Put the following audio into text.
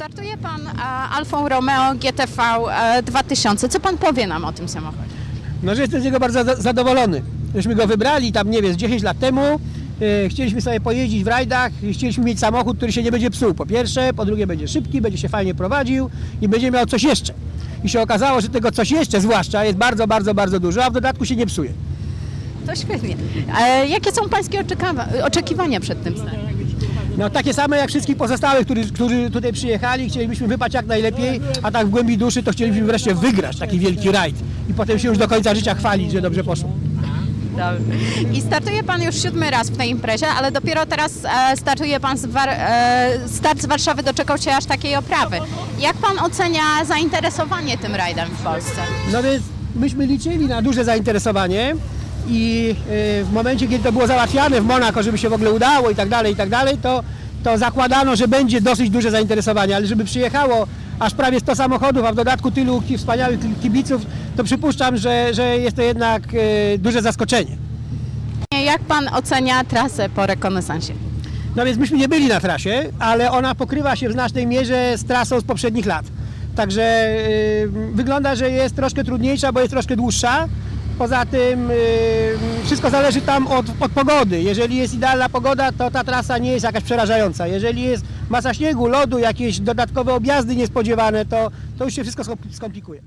Startuje pan e, Alfą Romeo GTV e, 2000. Co pan powie nam o tym samochodzie? No, że jestem z niego bardzo za- zadowolony. Żeśmy go wybrali tam, nie wiem, z 10 lat temu. E, Chcieliśmy sobie pojeździć w rajdach, i chcieliśmy mieć samochód, który się nie będzie psuł. Po pierwsze, po drugie będzie szybki, będzie się fajnie prowadził i będzie miał coś jeszcze. I się okazało, że tego coś jeszcze zwłaszcza jest bardzo, bardzo, bardzo dużo, a w dodatku się nie psuje. To świetnie. E, jakie są pańskie oczekiwania przed tym startem? No takie same jak wszystkich pozostałych, którzy, którzy tutaj przyjechali, chcielibyśmy wypać jak najlepiej, a tak w głębi duszy to chcielibyśmy wreszcie wygrać taki wielki rajd i potem się już do końca życia chwalić, że dobrze poszło. I startuje pan już siódmy raz w tej imprezie, ale dopiero teraz e, startuje pan z War- e, start z Warszawy doczekał się aż takiej oprawy. Jak pan ocenia zainteresowanie tym rajdem w Polsce? No więc myśmy liczyli na duże zainteresowanie i y, w momencie, kiedy to było załatwiane w Monako, żeby się w ogóle udało i tak dalej, i tak dalej, to, to zakładano, że będzie dosyć duże zainteresowanie, ale żeby przyjechało aż prawie 100 samochodów, a w dodatku tylu wspaniałych kibiców, to przypuszczam, że, że jest to jednak y, duże zaskoczenie. Jak pan ocenia trasę po rekonesansie? No więc myśmy nie byli na trasie, ale ona pokrywa się w znacznej mierze z trasą z poprzednich lat. Także y, wygląda, że jest troszkę trudniejsza, bo jest troszkę dłuższa. Poza tym y, wszystko zależy tam od, od pogody. Jeżeli jest idealna pogoda, to ta trasa nie jest jakaś przerażająca. Jeżeli jest masa śniegu, lodu, jakieś dodatkowe objazdy niespodziewane, to, to już się wszystko skom- skomplikuje.